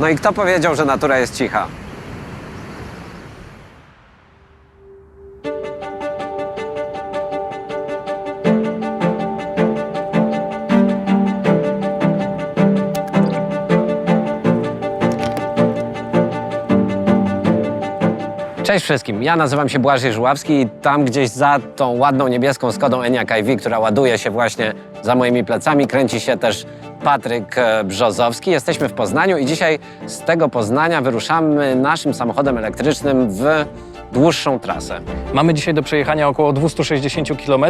No i kto powiedział, że natura jest cicha? Cześć wszystkim, ja nazywam się Błażej Żuławski i tam gdzieś za tą ładną niebieską Skodą Enyaq iV, która ładuje się właśnie za moimi plecami, kręci się też Patryk e, Brzozowski. Jesteśmy w Poznaniu i dzisiaj z tego Poznania wyruszamy naszym samochodem elektrycznym w dłuższą trasę. Mamy dzisiaj do przejechania około 260 km,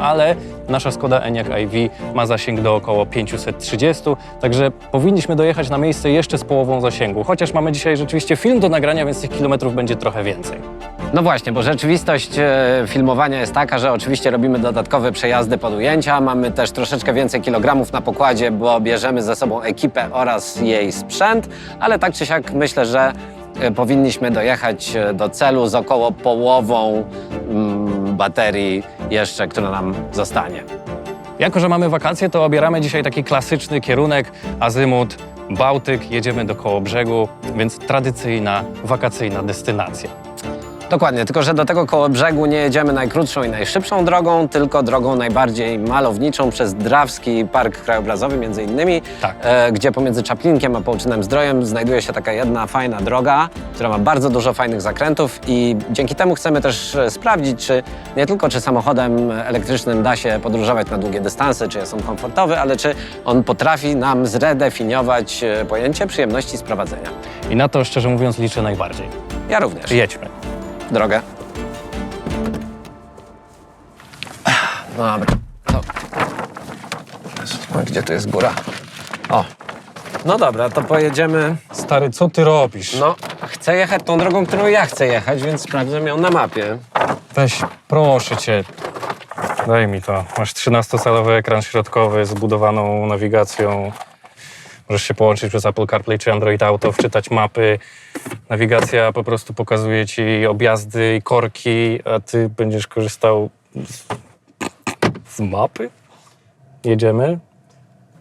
ale nasza Skoda Enyaq iV ma zasięg do około 530, także powinniśmy dojechać na miejsce jeszcze z połową zasięgu. Chociaż mamy dzisiaj rzeczywiście film do nagrania, więc tych kilometrów będzie trochę więcej. No właśnie, bo rzeczywistość e, filmowania jest taka, że oczywiście robimy dodatkowe przejazdy pod ujęcia, mamy też troszeczkę więcej kilogramów na pokładzie, bo bierzemy ze sobą ekipę oraz jej sprzęt, ale tak czy siak myślę, że e, powinniśmy dojechać e, do celu z około połową mm, baterii jeszcze, która nam zostanie. Jako, że mamy wakacje, to obieramy dzisiaj taki klasyczny kierunek azymut Bałtyk, jedziemy do koło brzegu, więc tradycyjna wakacyjna destynacja. Dokładnie, tylko że do tego koło brzegu nie jedziemy najkrótszą i najszybszą drogą, tylko drogą najbardziej malowniczą przez Drawski Park Krajobrazowy między innymi, Tak. e, gdzie pomiędzy Czaplinkiem a Połczynem Zdrojem znajduje się taka jedna fajna droga, która ma bardzo dużo fajnych zakrętów i dzięki temu chcemy też e, sprawdzić, czy nie tylko czy samochodem elektrycznym da się podróżować na długie dystanse, czy jest on komfortowy, ale czy on potrafi nam zredefiniować e, pojęcie przyjemności z prowadzenia. I na to, szczerze mówiąc, liczę najbardziej. Ja również. Jedźmy. Drogę. No dobra. To... A Gdzie tu jest góra? O. No dobra, to pojedziemy. Stary, co ty robisz? No, chcę jechać tą drogą, którą ja chcę jechać, więc sprawdzę ją na mapie. Weź, proszę cię. Daj mi to. Masz 13-calowy ekran środkowy z budowaną nawigacją. Możesz się połączyć przez Apple CarPlay czy Android Auto, wczytać mapy. Nawigacja po prostu pokazuje ci objazdy i korki, a ty będziesz korzystał z, z mapy? Jedziemy?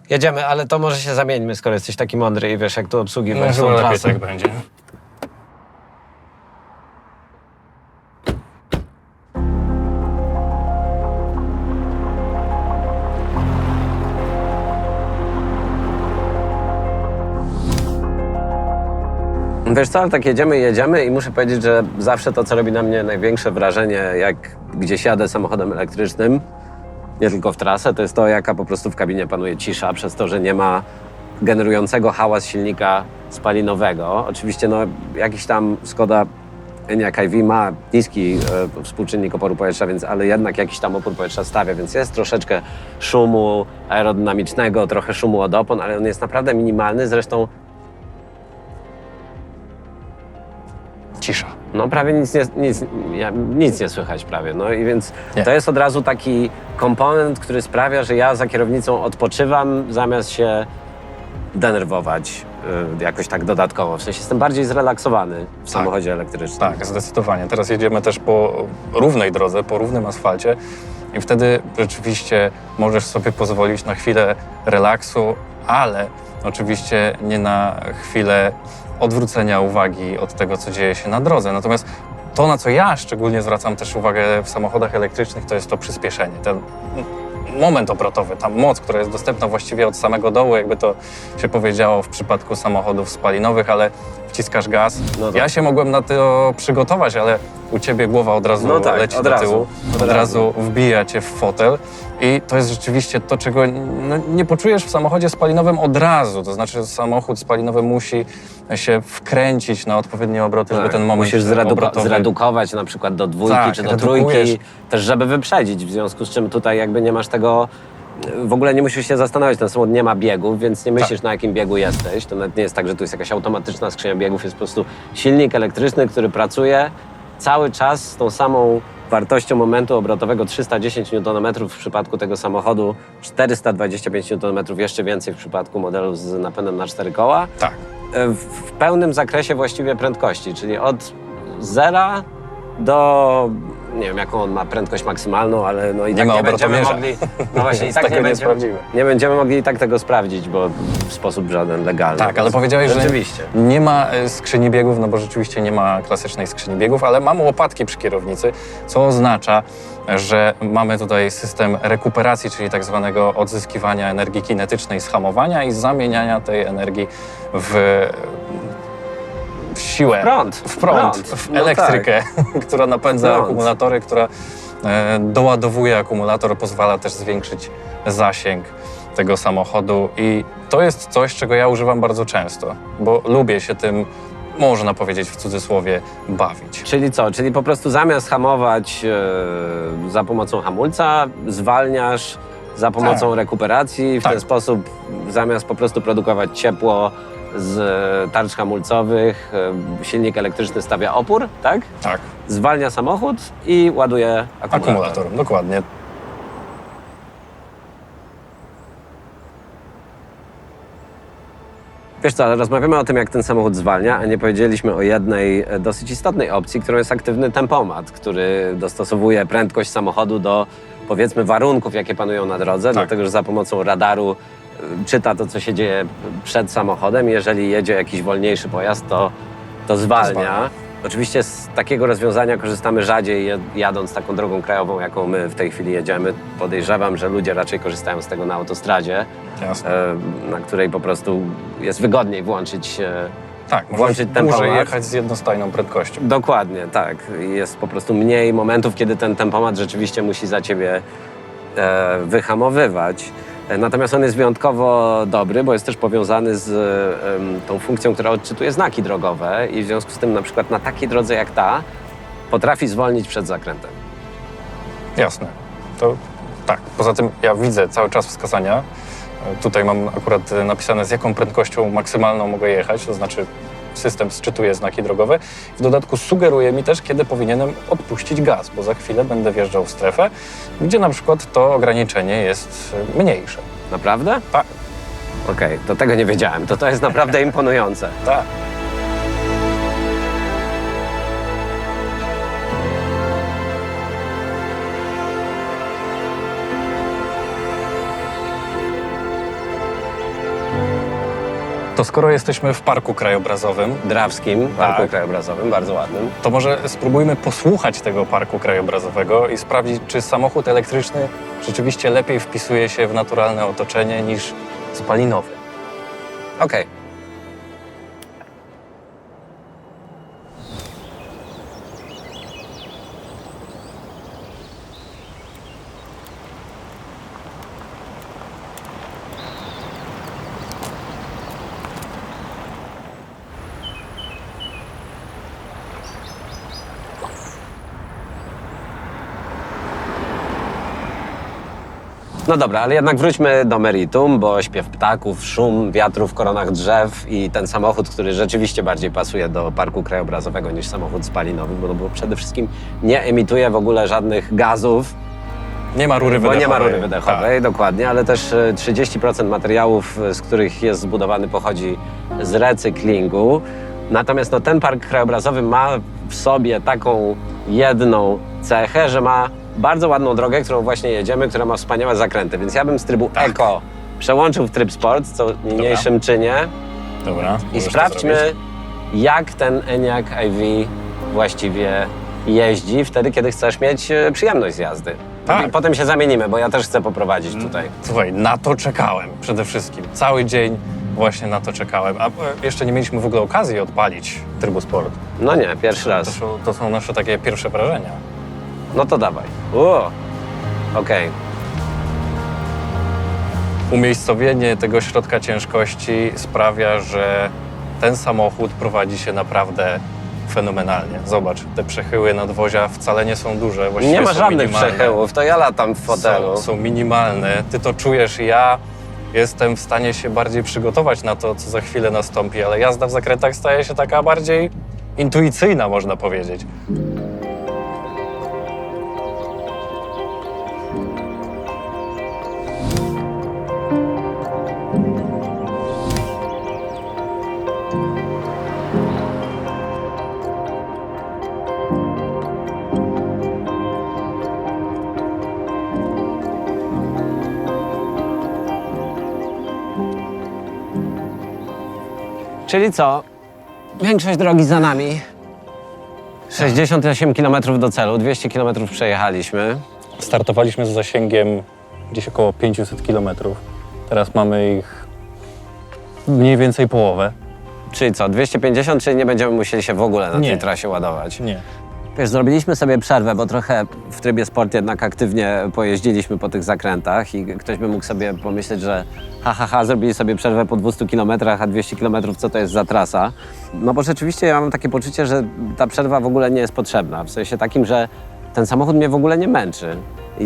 Jedziemy, ale to może się zamieńmy, skoro jesteś taki mądry i wiesz, jak tu obsługiwać Może tą lepiej trasę. tak będzie. Wiesz co, tak jedziemy, jedziemy i muszę powiedzieć, że zawsze to, co robi na mnie największe wrażenie, jak gdzieś jadę samochodem elektrycznym, nie tylko w trasę, to jest to, jaka po prostu w kabinie panuje cisza, przez to, że nie ma generującego hałas silnika spalinowego. Oczywiście no, jakiś tam Skoda Enyaq iV ma niski e, współczynnik oporu powietrza, więc, ale jednak jakiś tam opór powietrza stawia, więc jest troszeczkę szumu aerodynamicznego, trochę szumu od opon, ale on jest naprawdę minimalny. Zresztą No prawie nic nie, nic, ja, nic nie słychać prawie. No i więc Nie. to jest od razu taki komponent, który sprawia, że ja za kierownicą odpoczywam zamiast się denerwować y, jakoś tak dodatkowo. W sensie jestem bardziej zrelaksowany w samochodzie elektrycznym. Tak, zdecydowanie. Teraz jedziemy też po równej drodze, po równym asfalcie i wtedy rzeczywiście możesz sobie pozwolić na chwilę relaksu, ale oczywiście nie na chwilę odwrócenia uwagi od tego, co dzieje się na drodze. Natomiast to, na co ja szczególnie zwracam też uwagę w samochodach elektrycznych, to jest to przyspieszenie. Ten moment obrotowy, ta moc, która jest dostępna właściwie od samego dołu, jakby to się powiedziało w przypadku samochodów spalinowych, ale wciskasz gaz. No tak. Ja się mogłem na to przygotować, ale u ciebie głowa od razu No tak, leci od do razu, tyłu, od od, razu. wbija cię w fotel. I to jest rzeczywiście to, czego no, nie poczujesz w samochodzie spalinowym od razu. To znaczy, samochód spalinowy musi się wkręcić na odpowiednie obroty, żeby ten moment Tak, Musisz zreduko- obrotowy... zredukować na przykład do dwójki Tak, czy do redukujesz. trójki, też żeby wyprzedzić, w związku z czym tutaj jakby nie masz tego, w ogóle nie musisz się zastanawiać, ten samochód nie ma biegów, więc nie Tak. myślisz na jakim biegu jesteś, to nawet nie jest tak, że tu jest jakaś automatyczna skrzynia biegów, jest po prostu silnik elektryczny, który pracuje cały czas z tą samą wartością momentu obrotowego 310 Nm w przypadku tego samochodu, 425 Nm jeszcze więcej w przypadku modelu z napędem na cztery koła Tak. w pełnym zakresie właściwie prędkości, czyli od zera do nie wiem jaką on ma prędkość maksymalną, ale no i Nie tak ma nie będziemy obrotomierza. mogli, no właśnie i tak tego nie nie będziemy, sprawdzimy. nie będziemy mogli i tak tego sprawdzić, bo w sposób żaden legalny. Tak, ale Więc powiedziałeś, że Rzeczywiście. nie ma e, skrzyni biegów, no bo rzeczywiście nie ma klasycznej skrzyni biegów, ale mamy łopatki przy kierownicy, co oznacza, że mamy tutaj system rekuperacji, czyli tak zwanego odzyskiwania energii kinetycznej z hamowania i zamieniania tej energii w, w siłę. Prąd. W prąd, w No elektrykę, która napędza Prąd. akumulatory, która e, doładowuje akumulator, pozwala też zwiększyć zasięg tego samochodu i to jest coś, czego ja używam bardzo często, bo lubię się tym, można powiedzieć w cudzysłowie, bawić. Czyli co? Czyli po prostu zamiast hamować e, za pomocą hamulca, zwalniasz za pomocą Tak. rekuperacji. W Tak. ten sposób zamiast po prostu produkować ciepło z tarcz hamulcowych, e, silnik elektryczny stawia opór, tak? Tak, Zwalnia samochód i ładuje akumulator. akumulator, dokładnie. Wiesz co, ale rozmawiamy o tym, jak ten samochód zwalnia, a nie powiedzieliśmy o jednej e, dosyć istotnej opcji, którą jest aktywny tempomat, który dostosowuje prędkość samochodu do powiedzmy warunków, jakie panują na drodze, Tak. dlatego że za pomocą radaru czyta to, co się dzieje przed samochodem. Jeżeli jedzie jakiś wolniejszy pojazd, to, to zwalnia. zwalnia. Oczywiście z takiego rozwiązania korzystamy rzadziej jad- jadąc taką drogą krajową, jaką my w tej chwili jedziemy. Podejrzewam, że ludzie raczej korzystają z tego na autostradzie Jasne. e, na której po prostu jest wygodniej włączyć. e, Tak, włączyć tempomat. dłużej jechać z jednostajną prędkością. Dokładnie, tak. Jest po prostu mniej momentów, kiedy ten tempomat rzeczywiście musi za ciebie e, wyhamowywać. E, Natomiast on jest wyjątkowo dobry, bo jest też powiązany z em, tą funkcją, która odczytuje znaki drogowe i w związku z tym na przykład na takiej drodze jak ta potrafi zwolnić przed zakrętem. Jasne. To tak. Poza tym ja widzę cały czas wskazania. E, Tutaj mam akurat e, napisane, z jaką prędkością maksymalną mogę jechać, to znaczy system sczytuje znaki drogowe. W dodatku sugeruje mi też, kiedy powinienem odpuścić gaz, bo za chwilę będę wjeżdżał w strefę, gdzie na przykład to ograniczenie jest e, mniejsze. Naprawdę? Tak. Okej, to tego nie wiedziałem. To to jest naprawdę imponujące. Tak. To skoro jesteśmy w parku krajobrazowym, Drawskim, parku Tak. krajobrazowym, bardzo ładnym. to może spróbujmy posłuchać tego parku krajobrazowego i sprawdzić, czy samochód elektryczny rzeczywiście lepiej wpisuje się w naturalne otoczenie niż spalinowy. Okej. No dobra, ale jednak wróćmy do meritum, bo śpiew ptaków, szum wiatru w koronach drzew i ten samochód, który rzeczywiście bardziej pasuje do parku krajobrazowego niż samochód spalinowy, bo, bo przede wszystkim nie emituje w ogóle żadnych gazów, Nie ma rury bo wydechowej. nie ma rury wydechowej, dokładnie, ale też e, 30% materiałów, e, z których jest zbudowany, pochodzi z recyklingu. Natomiast no, ten park krajobrazowy ma w sobie taką jedną cechę, że ma bardzo ładną drogę, którą właśnie jedziemy, która ma wspaniałe zakręty. Więc ja bym z trybu Tak. Eco przełączył w tryb Sport, co niniejszym czynię. Dobra. I możesz to sprawdźmy, jak ten Enyaq iV właściwie jeździ wtedy, kiedy chcesz mieć e, przyjemność z jazdy. Tak. I potem się zamienimy, bo ja też chcę poprowadzić tutaj. Słuchaj, na to czekałem przede wszystkim. Cały dzień właśnie na to czekałem. A e, jeszcze nie mieliśmy w ogóle okazji odpalić trybu sport. No nie, pierwszy To raz. są, to są nasze takie pierwsze wrażenia. No to dawaj. O, okej. Umiejscowienie tego środka ciężkości sprawia, że ten samochód prowadzi się naprawdę fenomenalnie. Zobacz, te przechyły nadwozia wcale nie są duże. właściwie Nie ma są żadnych minimalne. przechyłów, to ja latam w fotelu. Są, są minimalne. Ty to czujesz, ja jestem w stanie się bardziej przygotować na to, co za chwilę nastąpi, ale jazda w zakrętach staje się taka bardziej intuicyjna, można powiedzieć. Czyli co? Większość drogi za nami. 68 km do celu, 200 km przejechaliśmy. Startowaliśmy z zasięgiem gdzieś około 500 km. Teraz mamy ich mniej więcej połowę. Czyli co, 250, czyli nie będziemy musieli się w ogóle na Nie. tej trasie ładować. Nie. Wiesz, zrobiliśmy sobie przerwę, bo trochę w trybie sport jednak aktywnie pojeździliśmy po tych zakrętach i ktoś by mógł sobie pomyśleć, że ha, ha, ha, zrobili sobie przerwę po 200 km, a 200 km co to jest za trasa? No bo rzeczywiście ja mam takie poczucie, że ta przerwa w ogóle nie jest potrzebna. W sensie takim, że ten samochód mnie w ogóle nie męczy. I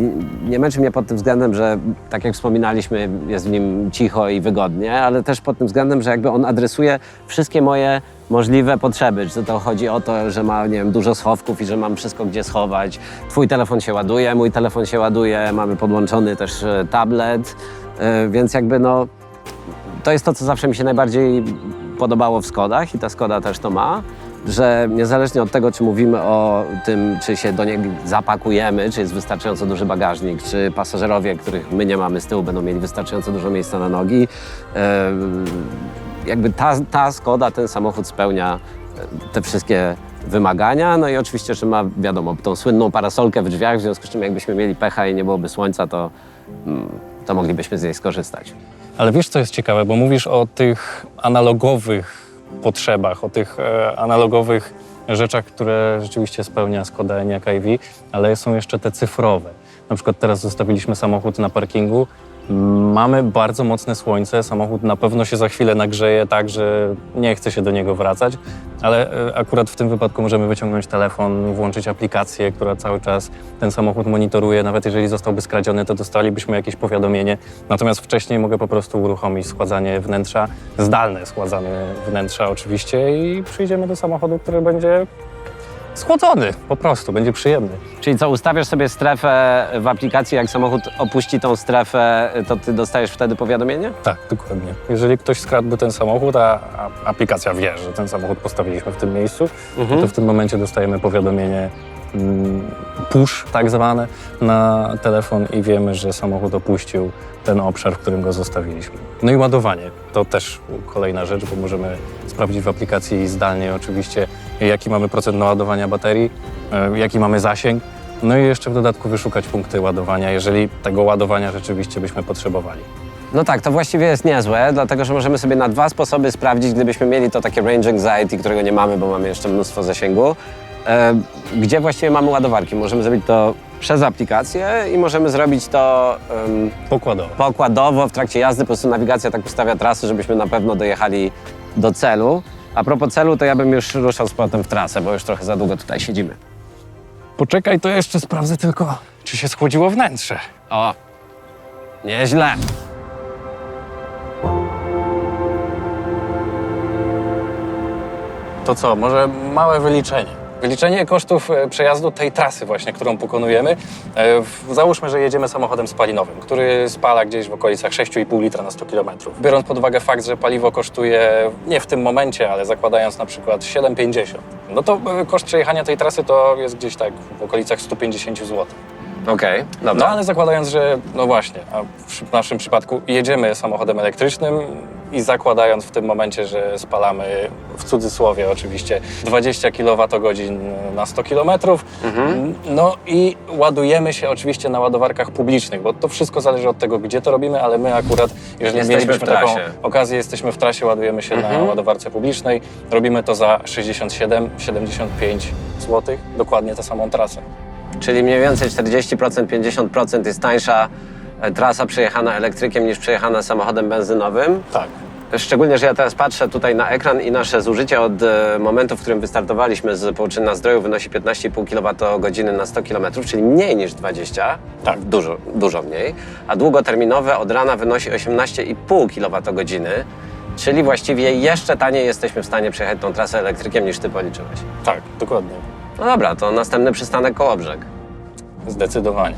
nie męczy mnie pod tym względem, że tak jak wspominaliśmy, jest w nim cicho i wygodnie, ale też pod tym względem, że jakby on adresuje wszystkie moje możliwe potrzeby. Czy to chodzi o to, że ma nie wiem, dużo schowków i że mam wszystko gdzie schować. Twój telefon się ładuje, mój telefon się ładuje, mamy podłączony też e, tablet, e, więc jakby no to jest to, co zawsze mi się najbardziej podobało w Skodach i ta Skoda też to ma, że niezależnie od tego, czy mówimy o tym, czy się do niego zapakujemy, czy jest wystarczająco duży bagażnik, czy pasażerowie, których my nie mamy z tyłu, będą mieli wystarczająco dużo miejsca na nogi, jakby ta, ta Skoda, ten samochód spełnia e, te wszystkie wymagania, no i oczywiście, że ma, wiadomo, tą słynną parasolkę w drzwiach, w związku z czym jakbyśmy mieli pecha i nie byłoby słońca, to, mm, to moglibyśmy z niej skorzystać. Ale wiesz, co jest ciekawe, bo mówisz o tych analogowych potrzebach, o tych e, analogowych rzeczach, które rzeczywiście spełnia Skoda Enyaq iV, ale są jeszcze te cyfrowe. Na przykład teraz zostawiliśmy samochód na parkingu, mamy bardzo mocne słońce, samochód na pewno się za chwilę nagrzeje tak, że nie chce się do niego wracać, ale e, akurat w tym wypadku możemy wyciągnąć telefon, włączyć aplikację, która cały czas ten samochód monitoruje. Nawet jeżeli zostałby skradziony, to dostalibyśmy jakieś powiadomienie. Natomiast wcześniej mogę po prostu uruchomić schładzanie wnętrza, zdalne schładzanie wnętrza oczywiście i przyjdziemy do samochodu, który będzie schłodzony po prostu, będzie przyjemny. Czyli co, ustawiasz sobie strefę w aplikacji, jak samochód opuści tą strefę, to ty dostajesz wtedy powiadomienie? Tak, dokładnie. Jeżeli ktoś skradłby ten samochód, a, a aplikacja wie, że ten samochód postawiliśmy w tym miejscu, to w tym momencie dostajemy powiadomienie mm, push tak zwane na telefon i wiemy, że samochód opuścił ten obszar, w którym go zostawiliśmy. No i ładowanie. To też kolejna rzecz, bo możemy sprawdzić w aplikacji zdalnie oczywiście, jaki mamy procent naładowania baterii, e, jaki mamy zasięg, no i jeszcze w dodatku wyszukać punkty ładowania, jeżeli tego ładowania rzeczywiście byśmy potrzebowali. No tak, to właściwie jest niezłe, dlatego że możemy sobie na dwa sposoby sprawdzić, gdybyśmy mieli to takie range anxiety, którego nie mamy, bo mamy jeszcze mnóstwo zasięgu. E, gdzie właściwie mamy ładowarki? Możemy zrobić to przez aplikację i możemy zrobić to em, Pokładowo. pokładowo w trakcie jazdy. Po prostu nawigacja tak ustawia trasy, żebyśmy na pewno dojechali do celu. A propos celu, to ja bym już ruszał z powrotem w trasę, bo już trochę za długo tutaj siedzimy. Poczekaj, to jeszcze sprawdzę tylko, czy się schłodziło wnętrze. O, nieźle. To co, może małe wyliczenie. Wyliczenie kosztów e, przejazdu tej trasy właśnie, którą pokonujemy. E, Załóżmy, że jedziemy samochodem spalinowym, który spala gdzieś w okolicach 6,5 litra na 100 km. Biorąc pod uwagę fakt, że paliwo kosztuje nie w tym momencie, ale zakładając na przykład 7,50, no to e, koszt przejechania tej trasy to jest gdzieś tak w okolicach 150 zł. Okej, dobra. No ale zakładając, że no właśnie, a w naszym przypadku jedziemy samochodem elektrycznym i zakładając w tym momencie, że spalamy w cudzysłowie oczywiście 20 kWh na 100 km, no i ładujemy się oczywiście na ładowarkach publicznych, bo to wszystko zależy od tego, gdzie to robimy, ale my akurat, jeżeli Jesteśmy mielibyśmy w trasie. taką okazję, jesteśmy w trasie, ładujemy się na ładowarce publicznej, robimy to za 67-75 zł, dokładnie tę samą trasę. Czyli mniej więcej 40%, 50% jest tańsza e, trasa przejechana elektrykiem niż przejechana samochodem benzynowym. Tak. Szczególnie, że ja teraz patrzę tutaj na ekran i nasze zużycie od e, momentu, w którym wystartowaliśmy z połączenia na zdroju wynosi 15,5 kWh na 100 km, czyli mniej niż 20, Tak. dużo, dużo mniej, a długoterminowe od rana wynosi 18,5 kWh, czyli właściwie jeszcze taniej jesteśmy w stanie przejechać tą trasę elektrykiem niż ty policzyłeś. Tak, dokładnie. No dobra, to następny przystanek Kołobrzeg. Zdecydowanie.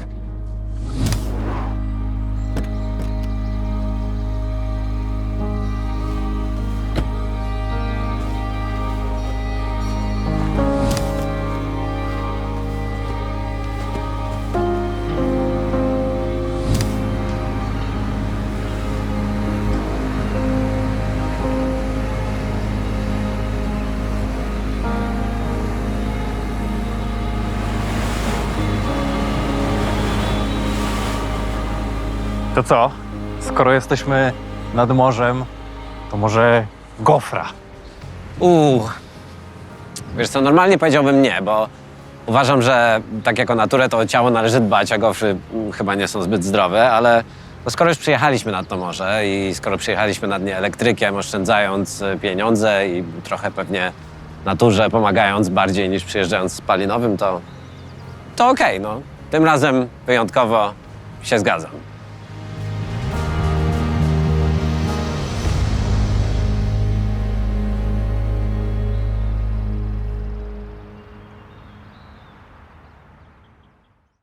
Co? Skoro jesteśmy nad morzem, to może gofra. Uuu. Wiesz co, normalnie powiedziałbym nie, bo uważam, że tak jako naturę to ciało należy dbać, a gofry mm, chyba nie są zbyt zdrowe, ale no skoro już przyjechaliśmy nad to morze i skoro przyjechaliśmy nad nie elektrykiem, oszczędzając y, pieniądze i trochę pewnie naturze pomagając bardziej niż przyjeżdżając spalinowym, to, to okej, no. Tym razem wyjątkowo się zgadzam.